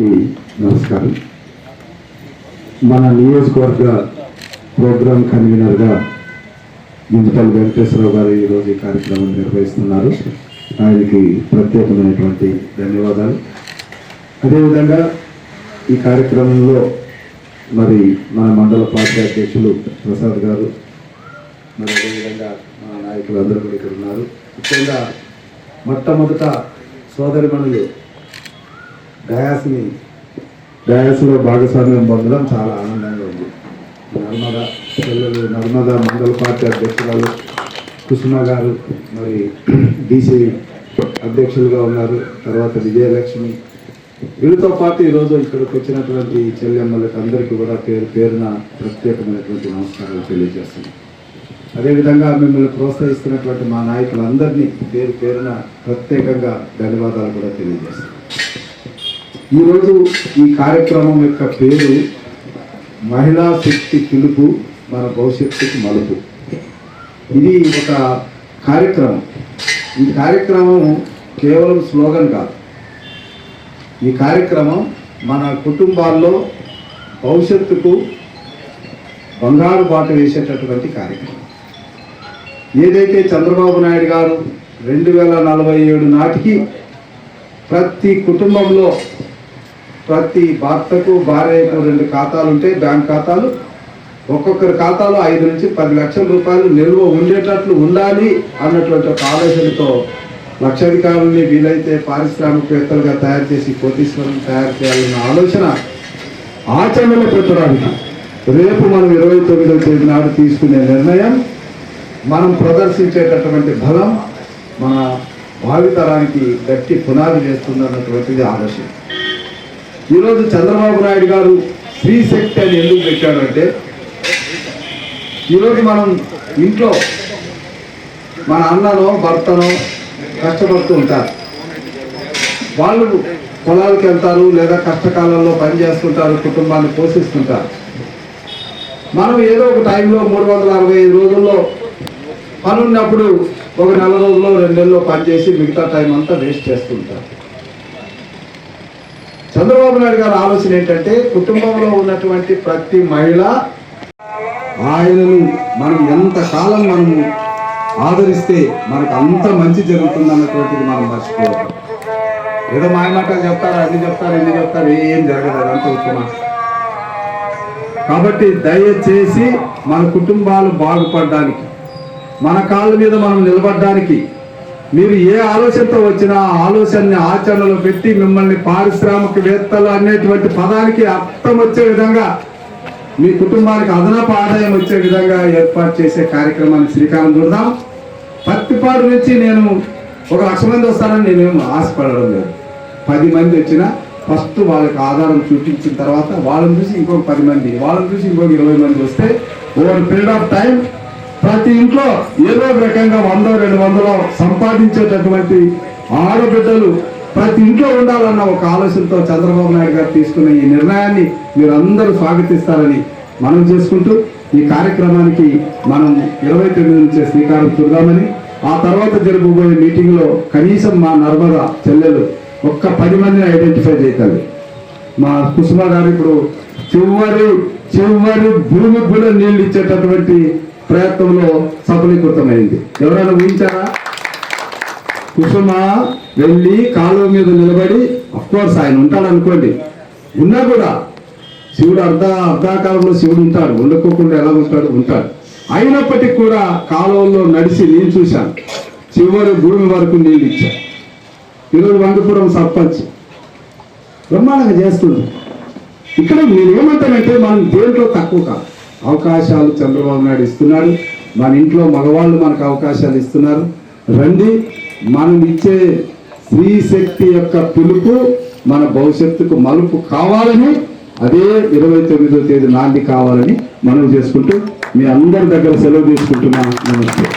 నమస్కారం. మన నియోజకవర్గ ప్రోగ్రాం కన్వీనర్గా గింజపల్లి వెంకటేశ్వరరావు గారు ఈరోజు ఈ కార్యక్రమం నిర్వహిస్తున్నారు. ఆయనకి ప్రత్యేకమైనటువంటి ధన్యవాదాలు. అదేవిధంగా ఈ కార్యక్రమంలో మరి మన మండల పార్టీ అధ్యక్షులు ప్రసాద్ గారు మరి అదేవిధంగా మా నాయకులు అందరూ కూడా ఇక్కడ ఉన్నారు. ముఖ్యంగా మొట్టమొదట సోదరిమణులు డయాస్ని డయాస్లో భాగస్వామ్యం పొందడం చాలా ఆనందంగా ఉంది. నర్మదా పిల్లలు నర్మదా మండల పార్టీ అధ్యక్షురాలు కుసుమ గారు మరి డీసీ అధ్యక్షులుగా ఉన్నారు. తర్వాత విజయలక్ష్మి. వీళ్ళతో పాటు ఈరోజు ఇక్కడికి వచ్చినటువంటి చెల్లెమ్మలకి అందరికీ కూడా పేరు పేరున ప్రత్యేకమైనటువంటి నమస్కారాలు తెలియజేస్తున్నాను అదేవిధంగా మిమ్మల్ని ప్రోత్సహిస్తున్నటువంటి మా నాయకులందరినీ పేరు పేరున ప్రత్యేకంగా ధన్యవాదాలు కూడా తెలియజేస్తాను ఈరోజు ఈ కార్యక్రమం యొక్క పేరు మహిళా శక్తి పిలుపు మన భవిష్యత్తుకు మలుపు. ఇది ఒక కార్యక్రమం. ఈ కార్యక్రమం కేవలం స్లోగన్ కాదు. ఈ కార్యక్రమం మన కుటుంబాల్లో భవిష్యత్తుకు బంగారు బాట వేసేటటువంటి కార్యక్రమం. ఏదైతే చంద్రబాబు నాయుడు గారు రెండు వేల నలభై ఏడు నాటికి ప్రతి కుటుంబంలో ప్రతి భర్తకు భార్యకు రెండు ఖాతాలు ఉంటాయి బ్యాంక్ ఖాతాలు. ఒక్కొక్కరి ఖాతాలో ఐదు నుంచి పది లక్షల రూపాయలు నిల్వ ఉండేటట్లు ఉండాలి అన్నటువంటి ఒక ఆలోచనతో లక్షాధికారుల్ని వీలైతే పారిశ్రామికవేత్తలుగా తయారు చేసి కోటీశ్వరం తయారు చేయాలన్న ఆలోచన ఆచరణలో పెట్టడానికి రేపు మనం ఇరవై తొమ్మిదవ తేదీ నాడు తీసుకునే నిర్ణయం మనం ప్రదర్శించేటటువంటి బలం మన భావితరానికి గట్టి పునాది వేస్తుంది అన్నటువంటిది ఆలోచన. ఈరోజు చంద్రబాబు నాయుడు గారు స్త్రీ శక్తి అని ఎందుకు పెట్టాడంటే ఈరోజు మనం ఇంట్లో మన అన్ననో భర్తనో కష్టపడుతూ ఉంటారు. వాళ్ళు పొలాలకు వెళ్తారు లేదా కష్టకాలంలో పని చేస్తుంటారు కుటుంబాన్ని పోషిస్తుంటారు. మనం ఏదో ఒక టైంలో మూడు వందల అరవై ఐదు రోజుల్లో పని ఉన్నప్పుడు ఒక నెల రోజుల్లో రెండు నెలల్లో పనిచేసి మిగతా టైం అంతా వేస్ట్ చేస్తుంటారు చంద్రబాబు నాయుడు గారి ఆలోచన ఏంటంటే కుటుంబంలో ఉన్నటువంటి ప్రతి మహిళ ఆయనను మనం ఎంత కాలం మనము ఆదరిస్తే మనకు అంత మంచి జరుగుతుంది అన్నటువంటిది మనం మర్చిపోవాలి ఏదో మాయమాటలు చెప్తారు అది చెప్తారు ఇది చెప్తారు ఏం జరగదు అదంతా ఉత్తమ. కాబట్టి దయచేసి మన కుటుంబాలు బాగుపడడానికి మన కాళ్ళ మీద మనం నిలబడడానికి మీరు ఏ ఆలోచనతో వచ్చినా ఆలోచనని ఆచరణలో పెట్టి మిమ్మల్ని పారిశ్రామికవేత్తలు అనేటువంటి పదానికి అర్థం వచ్చే విధంగా మీ కుటుంబానికి అదనపు ఆదాయం వచ్చే విధంగా ఏర్పాటు చేసే కార్యక్రమాన్ని శ్రీకారం చూడదాం. పత్తిపాడు నుంచి నేను ఒక లక్ష మంది వస్తానని నేనేం ఆశపడడం లేదు. పది మంది వచ్చినా ఫస్ట్ వాళ్ళకి ఆధారం చూపించిన తర్వాత వాళ్ళని చూసి ఇంకొక పది మంది వాళ్ళని చూసి ఇంకొక ఇరవై మంది వస్తే ఓవర్ పీరియడ్ ఆఫ్ టైం ప్రతి ఇంట్లో ఏదో ఒక రకంగా వంద రెండు వందలో సంపాదించేటటువంటి ఆడబిడ్డలు ప్రతి ఇంట్లో ఉండాలన్న ఒక ఆలోచనతో చంద్రబాబు నాయుడు గారు తీసుకున్న ఈ నిర్ణయాన్ని మీరు అందరూ స్వాగతిస్తారని మనం చేసుకుంటూ ఈ కార్యక్రమానికి మనం ఇరవై తొమ్మిది నుంచే శ్రీకారం చూద్దామని ఆ తర్వాత జరగబోయే మీటింగ్లో కనీసం మా నర్మద చెల్లెలు ఒక్క పది మందిని ఐడెంటిఫై చేయాలి మా కుసుమ గారు ఇప్పుడు చివరి చివరి భూమికి కూడా నీళ్ళు ఇచ్చేటటువంటి ప్రయత్నంలో సఫలీకృతమైంది. ఎవరైనా ఊహించారా? కుసుమ వెళ్ళి కాలువ మీద నిలబడి అఫ్కోర్స్ ఆయన ఉంటాడు అనుకోండి ఉన్నా కూడా శివుడు అర్ధ అర్ధాకాలంలో శివుడు ఉంటాడు. ఉండకోకుండా ఎలా ఉంటాడు? ఉంటాడు. అయినప్పటికీ కూడా కాలువలో నడిచి నేను చూశాను. చివరి భూమి వరకు నీళ్ళు ఇచ్చాను. ఈరోజు వంగపురం సర్పంచ్. బ్రహ్మాండంగా చేస్తుంది. ఇక్కడ నేను ఏమంటానంటే మనం దేంట్లో తక్కువ కాదు. అవకాశాలు చంద్రబాబు నాయుడు ఇస్తున్నాడు. మన ఇంట్లో మగవాళ్ళు మనకు అవకాశాలు ఇస్తున్నారు. రండి మనం ఇచ్చే స్త్రీ శక్తి యొక్క పిలుపు మన భవిష్యత్తుకు మలుపు కావాలని అదే ఇరవై తొమ్మిదో తేదీ నాంది కావాలని మనం చేసుకుంటూ మీ అందరి దగ్గర సెలవు తీసుకుంటున్నాను నమస్తే.